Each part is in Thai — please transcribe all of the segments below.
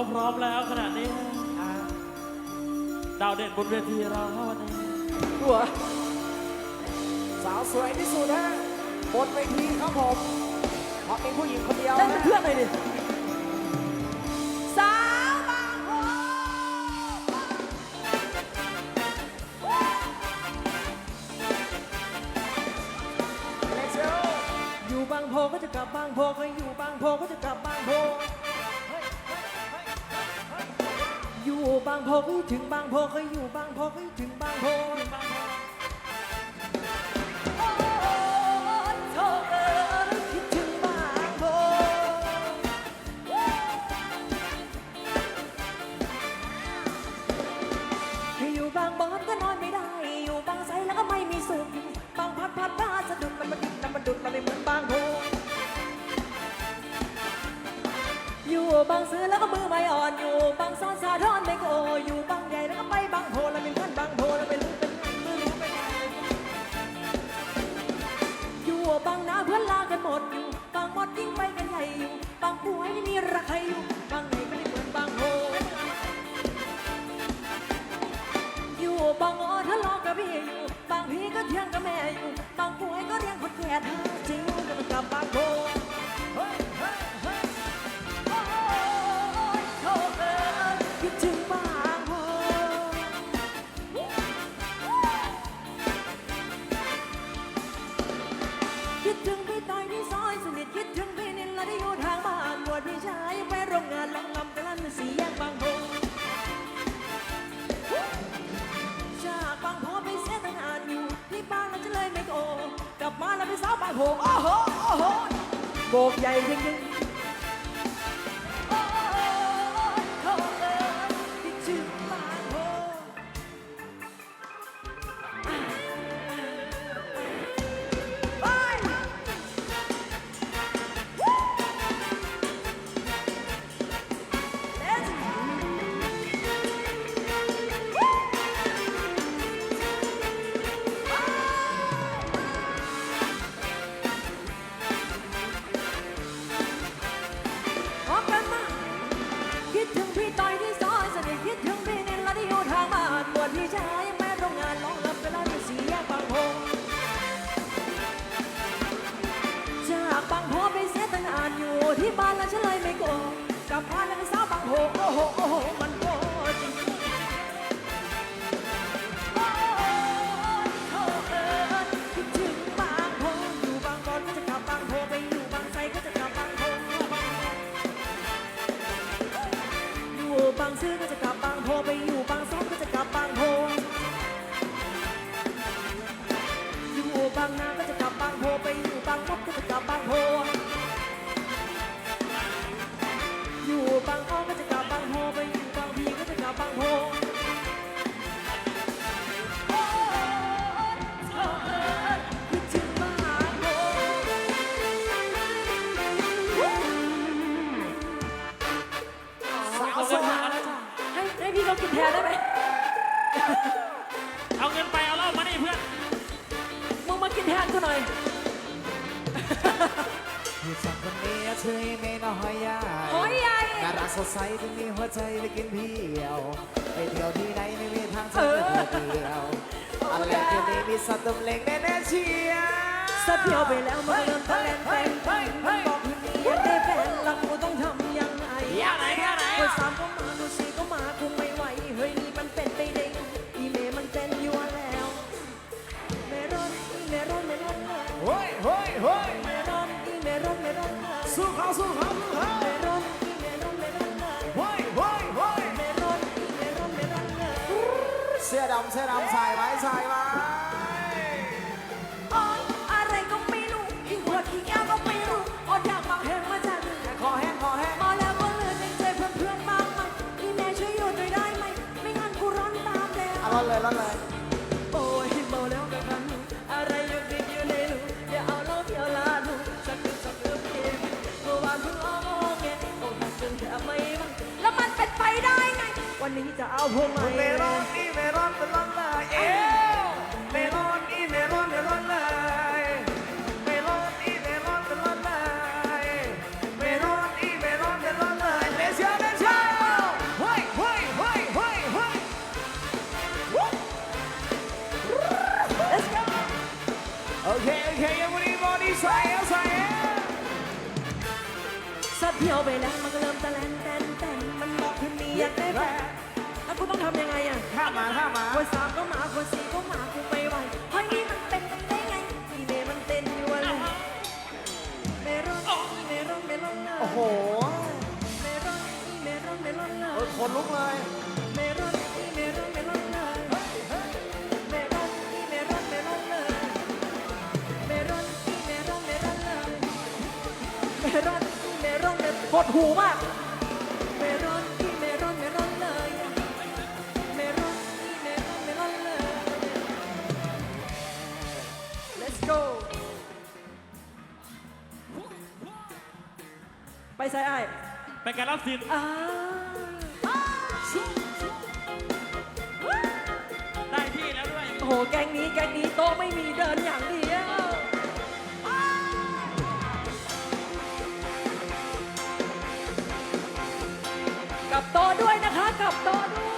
เขาพร้อมแล้วขนาดนี้ดาวเด่นบนเวทีเราวันนี้ตัวสาวสวยที่สุดฮะบนเวทีครับผมเพราะเป็นผู้หญิงคนเดียวเล่นเพื่อนเลยดิสาวบางโพอยู่บางโพก็จะกลับบางโพก็างโพถึงบางโพเคยอยู่บางโพเคยถึงบางโพ โบกใหญ่จริงๆ ที่บ้านแล้วฉันเลยไม่กลัวกับพานางสาวบางโหโอ้โหโอ้โหมันโกจริงโอ้โหเอิญคิดถึงบางโหอยู่บางบอนก็จะกลับบางโหไปอยู่บางไซก็จะกลับบางโหอยู่บางซื่อก็จะกลับบางโหไปอยู่บางซ้อมก็จะกลับบางโหอยู่บางนาก็จะกลับบางโหไปอยู่บางมดก็จะกลับบางโห ดียได้ไหมเอาเงินไปเอาเล้ามานี่เพื่อน มึงมากินแทนกูหน่อย อยู่สองคนนี้ช่วไม่น้อยยาโอ้ยญ่รักสดใสถึงมีหัวใจไปกินเที่ยว ไปเที่ยวที่ไหนไม่มีทางเจอเดียวอะไรคืนนี้มีสัตว์ตุ่มเล็กแน่เชียร์ สะเพียวไปแล้วมันเริ่นเต็มเฮ้ยเฮ้ย เสื้อดำเสื้อดำใส่ไว้ใส่ไว้ จะเอาพวกไหมเมลนนี่เมลอนเอนเลยเอวเมลอนนี่เมลอนเมลอนเลยเมลอนนี่เมลอนเมลอนเลยเมลอนนี่เมลอนเมลอนเลยเลเชียเลเชียเฮ้ยเฮ้ยเฮ้ยเฮ้ยเฮ้ย Let's go โอเคโอเคยังวันนี้บอดี้ใส่เอาใส่สัเพียวไปแล้วมันก็เริ่มตะแลนแตนแตนมันบอกเพื่อนมีอยากได้แฟน กูต้องทำยังไงอะข้ามาข้ามาคนสามก็มาคนสี่ก็มากูไม่ไหวเฮ้ยนี่มันเป็นไปได้ไงอีเมมันเต้นอยู่อะไรเมรอนอีเมรอนเมรอนเลยโอ้โหเมรอนอีเมรอนเมรอนเลเออยคนลุกเลย เมรอนอีเมรอนเมรอนเลยเมรอนอีเมรอนเมรอนเลยเมรอนอีเมรอนเมรอนเลยเมรอนอีเมรอนเมปวดหูมาก ไปใส่ไอ้ายไปการรับสินอ่าได้ที่แล้วด้วยโอ้โห แกงนี้ แกงนี้โต๊ะไม่มีเดินอย่างเดียวกลับโต๊ะด้วยนะคะกลับโต๊ะด้วย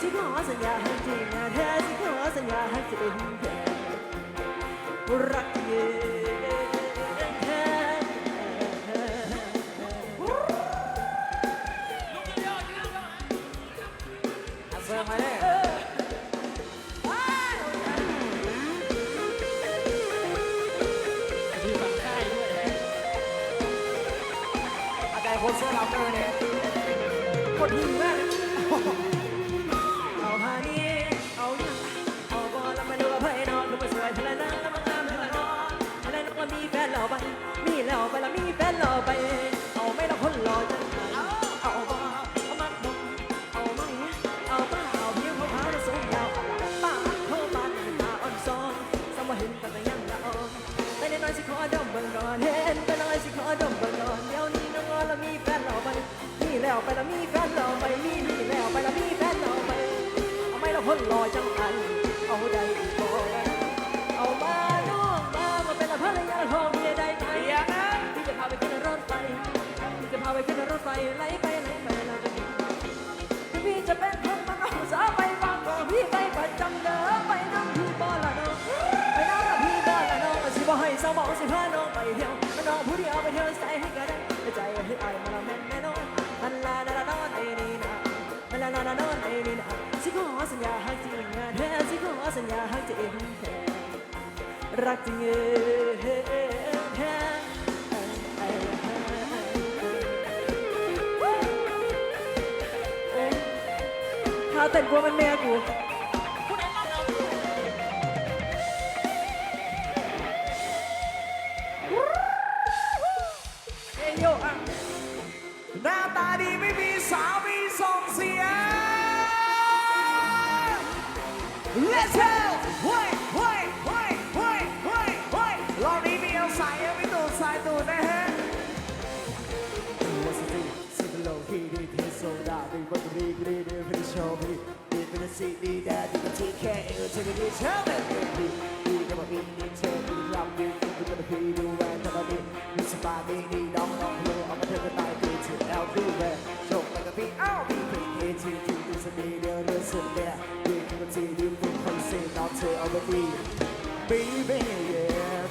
สิขอสัญญาให้จริงนะแท้สิขอสัญญาให้จริงรักเธอ แล้วไปแล้วมีแฟนเราไปมีมีแล้วไปแล้วมีแฟนเราไปเอาไม่ละคนรอจังอัน เอาได้อีกบ่เอามาน้องมามาเป็นละภรรยาทองเมียได้ไหมพี่จะพาไปขึ้นรถไฟพี่จะพาไปขึ้นรถไฟไหลไปไหลไปเราจะถึงพี่จะเป็นคนมันเอาสาวไปบางก็พี่ไปประจำเด้อไปนั่งพี่บ่ละน้องไปนั่งกับพี่บ่ละน้องสิบ่ให้สาวบอกสิพาน้องไปเที่ยวน้องผู้เดียวไปเที่ยวใส่ให้ก็ได้ใจให้อายมา รักจริงเอ้แท้าเต้นกลัวมันแม่กูเอยโยอะหน้าตาดีไม่มีสามีส่งเสีย Let's go นี้มีเอาสายเอาไม่ตูดสายตูดนะฮะ What's the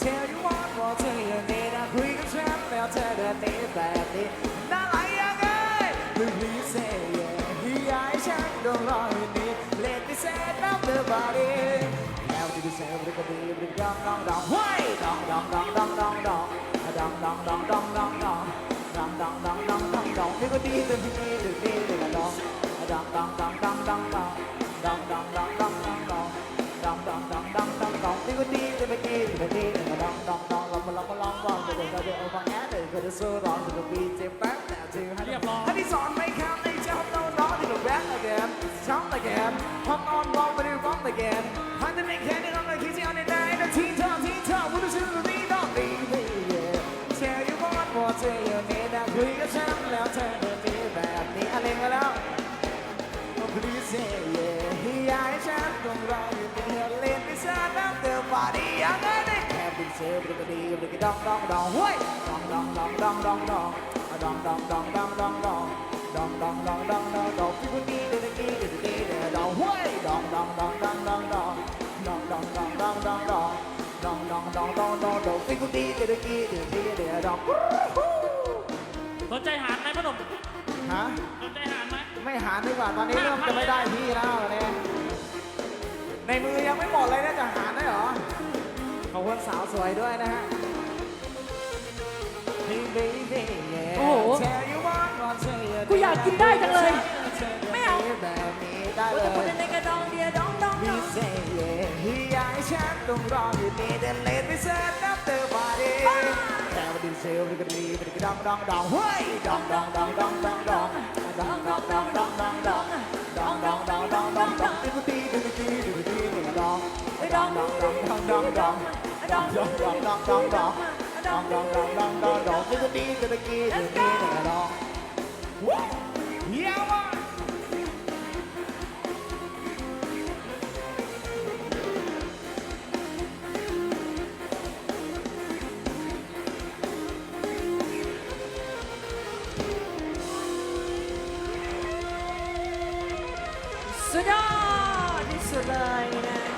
deal? Sit below, he did his soul out. We want to be great, we for the show, we did for the city that you can take care of. Take it each other, baby. We never be in chair, we love you. We gonna be the way that I did. We somebody need don't know who I'm gonna take a night to everywhere. Show like a beat, I'll be picking to do this and be the listen there. We can see you from person, not to already. Baby, yeah, tell you what, what tell you need a quick trap, I'll tell you need that need. น่าไรยังไง Please say yeah, he I shall don't lie me. Let me say down the body. Now to the same, we can be the young, long, long, way, long, ดองดองดองดองดองดองดองดองดองดองนี่ก็ดีแต่พี่นี่ดึกดีดึกดองดองดองดองดองดองดอง นี่ก็ดีแต่พี่นี่ดึกดีดึกดองดองดองเรามาลองมาลองว่าเดี๋ยวเดี๋ยวเดี๋ยวเอาฟังแอดเดี๋ยวก็จะสู้ร้องจะบีเจ็บแป๊บแต่ถึงให้เรียบร้อยให้ที่สอนไม่ข้ามในเจ้าต้องร้องที่เราแบก again ช้ำ again พอมอนร้องไปด้วยร้อง again พันจะไม่แค่ในร้องเลยคิดจะเอาในใจแต่ทิ้งเธอทิ้งเธอพูดถึงชื่อนี้ต้องดีดี Tell you one more tell you need นะคุยกับฉันแล้วเธอเดินมีแบบนี้อะไรมาแล้ว please say ดี้ยังไงได้แค่เป็นเซลล์ปกติปกติดองดองดองเฮ้ยดองดองดองดองดองดองดองดองดองดองดองดองดองดองดองดองดองดองพี่คนดีเด็กดีเด็กดีเด็กดองเฮ้ยดองดองดองดองดองดองดองดองดองดองดองดองดองดองดองดองดองดองพี่คนดีเด็กดีเด็กดีเด็กดองสนใจหารไหมพ่อหนุ่มฮะสนใจหารไหมไม่หารดีกว่าตอนนี้เริ่มจะไม่ได้ที่แล้วเนี่ยในมือยังไม่หมดเลยนะจะหารได้เหรอ ขอบคุณสาวสวยด้วยนะฮะ Hey baby yeah โอ้โห Tell you one more tell you กูอยากกินได้จังเลย ไม่เอา แบบนี้ได้เลว่าจะพูดย ในกระดองเดียดองดองดพี่อง say yeah ที่อยากให้ฉันต้องรออยู่นี่เดินเล่นไปเสิร์ฟน้ำเตอร์บอดี้แค่มาดูเซลล์มันก็ดีมันก็ดองดองดองเฮ้ยดองดองดองดองดองดองดองดองดองดองดองดองดองดองดองดองดองดองตีกูตีตีกูตีตีกูตีตีกูดองดองดองดองดองดองดองดองดองดองดองดองดองดองดองดองดองดองดองตีกูตีตีกูตีตีกูตีตีกูดองว้าวเยี่ยมมาก สุดยอดที่สุดเลยนะ